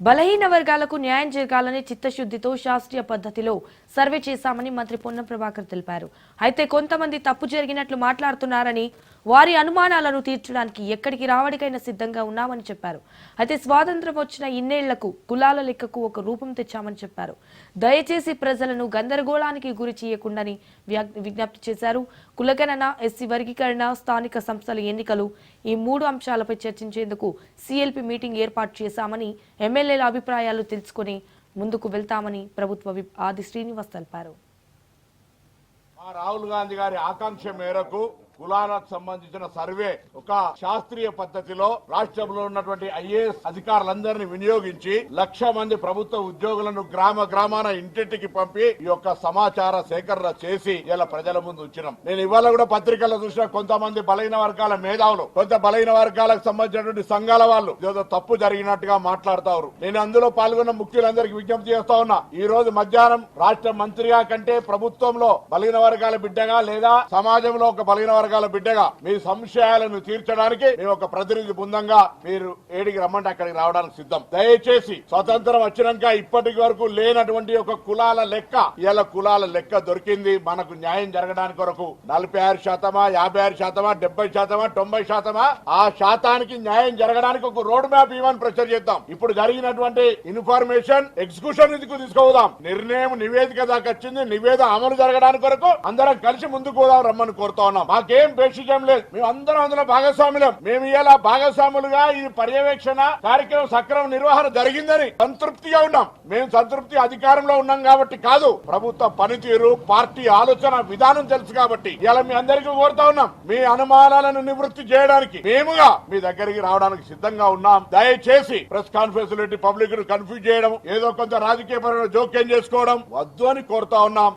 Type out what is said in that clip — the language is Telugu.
బలహీన వర్గాలకు న్యాయం జరగాలని చిత్తశుద్ధితో శాస్త్రీయ పద్ధతిలో సర్వే చేశామని మంత్రి పొన్నం ప్రభాకర్ తెలిపారు. అయితే కొంతమంది తప్పు జరిగినట్లు మాట్లాడుతున్నారని వారి అనుమానాలను తీర్చడానికి ఎక్కడికి రావడికైనా సిద్ధంగా ఉన్నామని చెప్పారు. అయితే స్వాతంత్రం వచ్చిన ఇన్నేళ్ళకు కులాల లెక్కకు ఒక రూపం తెచ్చామని చెప్పారు. దయచేసి ప్రజలను గందరగోళానికి గురి చేయకుండాని విజ్ఞప్తి చేశారు. కులగణన ఎస్సీ వర్గీకరణ స్థానిక సంస్థల ఎన్నికలు ఈ మూడు అంశాలపై చర్చించేందుకు సిఎల్పి మీటింగ్ ఏర్పాటు చేశామని ఎమ్మెల్యేల అభిప్రాయాలు తెలుసుకుని ముందుకు వెళ్తామని ప్రభుత్వ ఆది శ్రీనివాస్ తెలిపారు. రాహుల్ గాంధీ గారి ఆకాంక్ష మేరకు కులాలకు సంబంధించిన సర్వే ఒక శాస్త్రీయ పద్ధతిలో రాష్ట్రంలో ఉన్నటువంటి ఐఏఎస్ అధికారులందరినీ వినియోగించి లక్ష మంది ప్రభుత్వ ఉద్యోగులను గ్రామ గ్రామాన ఇంటింటికి పంపి ఈ యొక్క సమాచార సేకరణ చేసి ఇలా ప్రజల ముందు ఉంచినాం. నేను ఇవాళ కూడా పత్రికల్లో చూసిన కొంతమంది బలైన వర్గాల మేధావులు కొంత బలైన వర్గాలకు సంబంధించినటువంటి సంఘాల వాళ్ళు ఏదో తప్పు జరిగినట్టుగా మాట్లాడుతారు నేను అందులో పాల్గొన్న ముఖ్యులందరికీ విజ్ఞప్తి చేస్తా ఉన్నా ఈ రోజు మధ్యాహ్నం రాష్ట్ర మంత్రిగా కంటే ప్రభుత్వంలో బలహీన వర్గాల బిడ్డగా లేదా సమాజంలో ఒక బలహీన వర్గాల బిడ్డగా మీ సంశయాలను తీర్చడానికి మేము ఒక ప్రతినిధి బృందంగా మీరు ఏడికి రమ్మంటే అక్కడికి రావడానికి సిద్ధం. దయచేసి స్వతంత్రం వచ్చినాక ఇప్పటి వరకు లేనటువంటి ఒక కులాల లెక్క ఇలా కులాల లెక్క దొరికింది. మనకు న్యాయం జరగడానికి కొరకు నలభై ఆరు శాతమా యాభై ఆరు శాతమా డెబ్బై శాతమా తొంభై శాతమా ఆ శాతానికి న్యాయం జరగడానికి ఒక రోడ్ మ్యాప్ ఇవ్వని ప్రచారం చేద్దాం. ఇప్పుడు జరిగినటువంటి ఇన్ఫర్మేషన్ ఎగ్జిక్యూషన్ ఇందుకు తీసుకుపోదాం. నిర్ణయం నివేదిక దాకా వచ్చింది. నివేదిక అమలు జరగడానికి కొరకు అందరం కలిసి ముందుకు పోదాం రమ్మని కోరుతా ఉన్నాం. మాకే బేసిజం లేదు. మేము అందరం అందులో భాగస్వాములం. మేము ఇలా భాగస్వాములుగా ఈ పర్యవేక్షణ కార్యక్రమం సక్రమ నిర్వహణ జరిగిందని సంతృప్తిగా ఉన్నాం. మేము సంతృప్తి అధికారంలో ఉన్నాం కాబట్టి కాదు ప్రభుత్వ పనితీరు పార్టీ ఆలోచన విధానం తెలుసు కాబట్టి ఇలా మీ అందరికీ కోరుతా ఉన్నాం. మీ అనుమానాలను నివృత్తి చేయడానికి మేముగా మీ దగ్గరికి రావడానికి సిద్ధంగా ఉన్నాం. దయచేసి ప్రెస్ కాన్ఫరెన్స్ పబ్లిక్ను కన్ఫ్యూజ్ చేయడం ఏదో కొంత రాజకీయ పరమైన జోక్యం చేసుకోవడం వద్దు అని కోరుతా ఉన్నాం.